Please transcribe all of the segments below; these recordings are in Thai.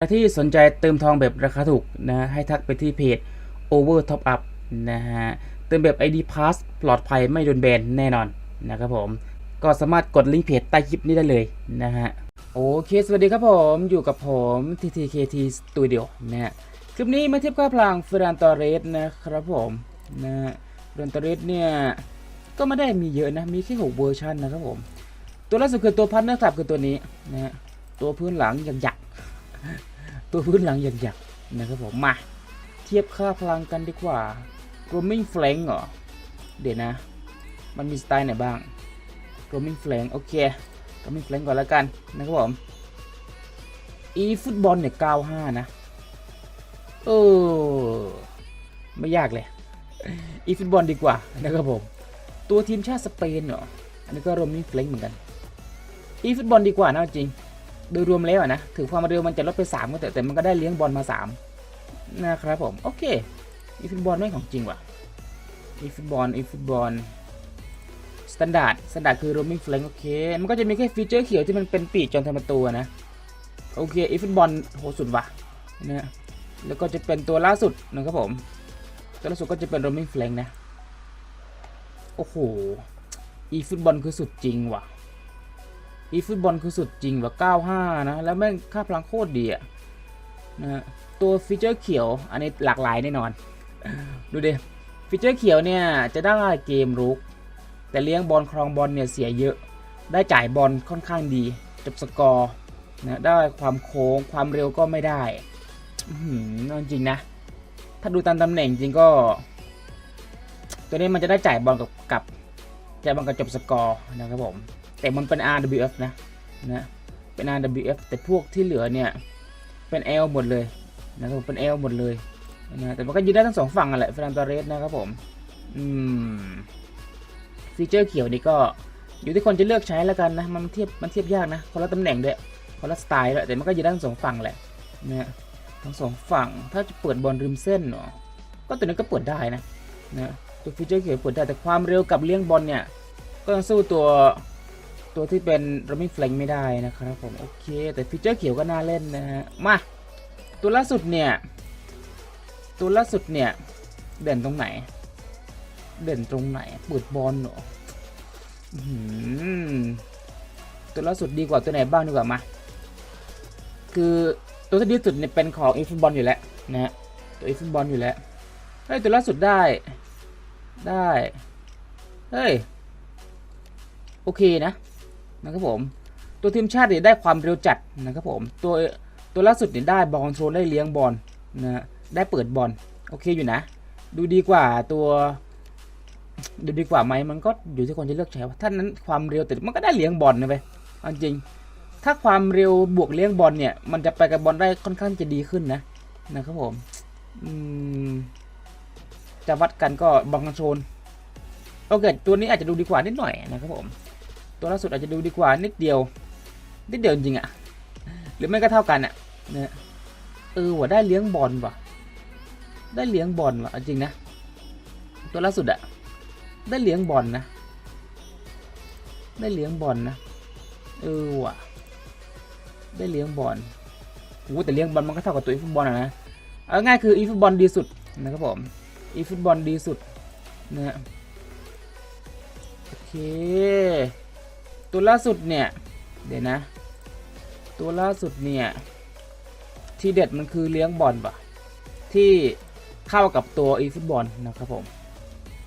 ใครที่สนใจเติมทองแบบราคาถูกนะ ให้ทักไปที่เพจ Over Top Up นะฮะ เติมแบบ ID Pass ปลอดภัยไม่โดนแบนแน่นอนนะครับผม ก็สามารถกดลิงก์เพจใต้คลิปนี้ได้เลยนะฮะ โอเค สวัสดีครับผม อยู่กับผม TTKT Studio นะฮะ คลิปนี้มาเทียบค่าพลังเฟรนตอเรสนะครับผมนะฮะเฟรนตอเรสเนี่ย ก็ไม่ได้มีเยอะนะ มีแค่ 6 เวอร์ชันนะครับผม ตัวล่าสุดคือตัวพันเนอร์ทับคือตัวนี้นะฮะ ตัวพื้นหลังหยักๆ ตัวพื้นหลังหยักๆนะครับผมมาเทียบค่าพลังกันดีกว่า grooming flank เหรอ เดี๋ยวนะ มันมีสไตล์ไหนบ้าง grooming flank โอเค grooming flank ก่อนแล้วกันนะครับผม e ฟุตบอลเนี่ย 95 นะ เออ ไม่ยากเลย e ฟุตบอลดีกว่านะครับผม ตัวทีมชาติสเปนเหรอ อันนี้ก็รวมมิงเฟลงเหมือนกัน e ฟุตบอลดีกว่านะจริง โดยรวมแล้วนะถึงความเร็วมันจะลดไป3ก็แต่แต่มันก็ได้เลี้ยงบอลมา 3 นะครับผม โอเค e ฟุตบอลไม่ของจริงว่ะ e ฟุตบอล e ฟุตบอลสแตนดาร์ดสแตนดาร์ดคือ roaming flank โอเค มันก็จะมีแค่ฟีเจอร์เขียวที่มันเป็นปีกจนทำประตูอะนะ โอเค e ฟุตบอลโหสุดว่ะนะแล้วก็จะเป็นตัวล่าสุดนะครับผม ตัวล่าสุดก็จะเป็น roaming flank นะ โอ้โหอีฟุตบอลคือสุดจริงว่ะ อีฟุตบอลคือสุดจริงว่ะ95 นะ แล้วแม่งค่าพลังโคตรดีอะนะตัวฟีเจอร์เขียว อันนี้หลากหลายแน่นอน ดูดิฟีเจอร์เขียวเนี่ย จะได้เกมรุก แต่เลี้ยงบอลครองบอลเนี่ยเสียเยอะ ได้จ่ายบอลค่อนข้างดี จบสกอร์นะได้ความโค้งความเร็วก็ไม่ได้อื้อหือเอาจริงนะ ถ้าดูตามตำแหน่งจริงก็ ตัวนี้มันจะได้จ่ายบอลกับกับ จ่ายบอลกับจบสกอร์นะครับผม แต่มันเป็น RWF นะนะเป็น RWF แต่พวกที่เหลือเนี่ยเป็น L หมดเลยนะครับผมเป็น L หมดเลยนะแต่มันก็ยืนได้ทั้งสองฝั่งอะแหละเฟรนตอเรสนะครับผมอืมฟีเจอร์เขียวนี่ก็อยู่ที่คนจะเลือกใช้แล้วกันนะมันเทียบมันเทียบยากนะคนละตำแหน่งด้วยคนละสไตล์ด้วยแต่มันก็ยืนได้ทั้งสองฝั่งแหละนะทั้งสองฝั่งถ้าจะเปิดบอลริมเส้นเนาะก็ตัวนี้ก็เปิดได้นะนะ ตัวฟีเจอร์เขียวเปิดได้แต่ความเร็วกับเลี้ยงบอลเนี่ย ก็ยังสู้ตัวตัวที่เป็น roaming flank ไม่ได้นะครับผม โอเค แต่ฟีเจอร์เขียวก็น่าเล่นนะฮะ มา ตัวล่าสุดเนี่ย ตัวล่าสุดเนี่ย เด่นตรงไหน เด่นตรงไหนเปิดบอลเหรอตัวล่าสุดดีกว่าตัวไหนบ้างดีกว่ามา คือตัวที่ดีสุดเนี่ยเป็นของอีฟุตบอลอยู่แล้วนะฮะ ตัวอีฟุตบอลอยู่แล้วเฮ้ยตัวล่าสุดได้ ได้ เฮ้ย โอเคนะ นะครับผม ตัวทีมชาติเนี่ยได้ความเร็วจัดนะครับผม ตัวตัวล่าสุดเนี่ยได้บอลคอนโทรลได้เลี้ยงบอลนะได้เปิดบอลโอเคอยู่นะ ดูดีกว่าตัว ดูดีกว่าไหมมันก็อยู่ที่คนจะเลือกใช้ว่าถ้านั้นความเร็วแต่มันก็ได้เลี้ยงบอลนะเว้ยจริง ถ้าความเร็วบวกเลี้ยงบอลเนี่ย มันจะไปกับบอลได้ค่อนข้างจะดีขึ้นนะนะครับผม อืม จะวัดกันก็บอลคอนโทรลโอเคตัวนี้อาจจะดูดีกว่านิดหน่อยนะครับผมตัวล่าสุดอาจจะดูดีกว่านิดเดียวนิดเดียวจริงอะหรือไม่ก็เท่ากันอะเนี่ยเออว่ะได้เลี้ยงบอลว่ะ ได้เลี้ยงบอลว่ะจริงนะตัวล่าสุดอะได้เลี้ยงบอลนะ ได้เลี้ยงบอลนะเออว่ะได้เลี้ยงบอลโอ้แต่เลี้ยงบอลมันก็เท่ากับตัวอีฟุตบอลอะนะเอาง่ายคืออีฟุตบอลดีสุดนะครับผม อีฟุตบอลดีสุดนะฮะโอเค ตัวล่าสุดเนี่ย เดี๋ยวนะ ตัวล่าสุดเนี่ย ที่เด็ดมันคือเลี้ยงบอลปะที่เข้ากับตัวอีฟุตบอลนะครับผม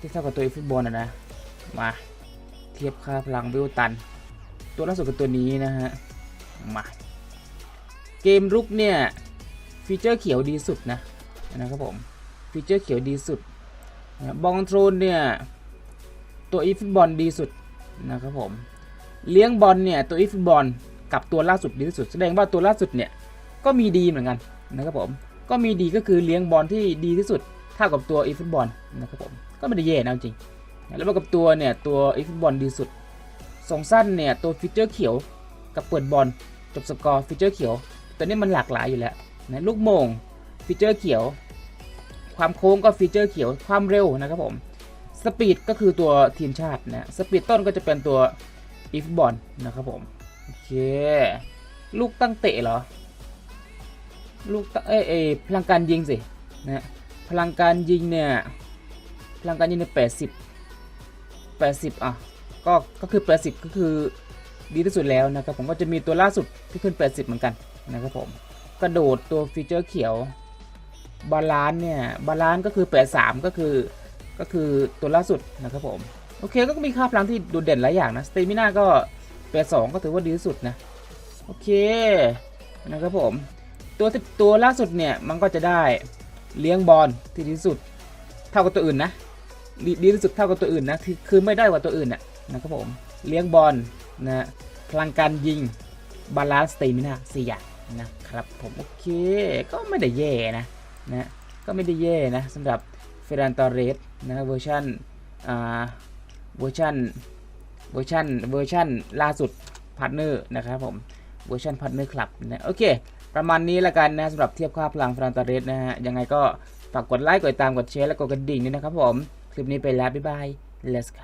ที่เข้ากับตัวอีฟุตบอลนะนะ มาเทียบค่าพลังวิวตัน ตัวล่าสุดกับตัวนี้นะฮะ มาเกมรุกเนี่ยฟีเจอร์เขียวดีสุดนะนะครับผม ฟีเจอร์เขียวดีสุดบอลคอนโทรลเนี่ย ตัวอีฟุตบอลดีสุดนะครับผมเลี้ยงบอลเนี่ยตัวอีฟุตบอลกับตัวล่าสุดดีที่สุด แสดงว่าตัวล่าสุดเนี่ยก็มีดีเหมือนกันนะครับผมก็มีดีก็คือเลี้ยงบอลที่ดีที่สุดเท่ากับตัวอีฟุตบอลนะครับผมก็ไม่ได้แย่นะจริง แล้วมากับตัวเนี่ยตัวอีฟุตบอลดีสุดสองสั้นเนี่ยตัวฟีเจอร์เขียวกับเปิดบอลจบสกอร์ฟีเจอร์เขียวตัวนี้มันหลากหลายอยู่แล้วนะลูกโมงฟีเจอร์เขียว ความโค้งก็ฟีเจอร์เขียวความเร็วนะครับผมสปีดก็คือตัวทีมชาตินะสปีดต้นก็จะเป็นตัวอีฟบอลนะครับผมโอเคลูกตั้งเตะเหรอ ลูกตะเอ้เอพลังการยิงสินะฮะพลังการยิงเนี่ยพลังการยิงเนี่ยแปดสิบแปดสิบอะก็ก็คือแปดสิบก็คือดีที่สุดแล้วนะครับผมก็จะมีตัวล่าสุดที่ขึ้น 80 เหมือนกันนะครับผมกระโดดตัวฟีเจอร์เขียว บาลานซ์เนี่ยบาลานซ์ก็คือ83ก็คือก็คือตัวล่าสุดนะครับผมโอเคก็มีค่าพลังที่โดดเด่นหลายอย่างนะสเตมิน่าก็82ก็ถือว่าดีที่สุดนะโอเคนะครับผมตัวตัวล่าสุดเนี่ยมันก็จะได้เลี้ยงบอลที่ดีที่สุดเท่ากับตัวอื่นนะดีดีที่สุดเท่ากับตัวอื่นนะคือคือไม่ได้กว่าตัวอื่นน่ะนะครับผมเลี้ยงบอลนะพลังการยิงบาลานซ์สเตมิน่าสี่อย่างนะครับผมโอเคก็ไม่ได้แย่นะ นะก็ไม่ได้แย่นะสำหรับเฟรนตอเรสนะเวอร์ชันอ่าเวอร์ชันเวอร์ชันเวอร์ชันล่าสุดพาร์ทเนอร์นะครับผมเวอร์ชันพาร์ทเนอร์คลับนะโอเค ประมาณนี้ละกันนะสำหรับเทียบค่าพลังเฟรนตาเรสนะฮะยังไงก็ฝากกดไลค์กดติดตามกดแชร์และกดกระดิ่งด้วยนะครับผม คลิปนี้ไปแล้ว บ๊ายบาย let's go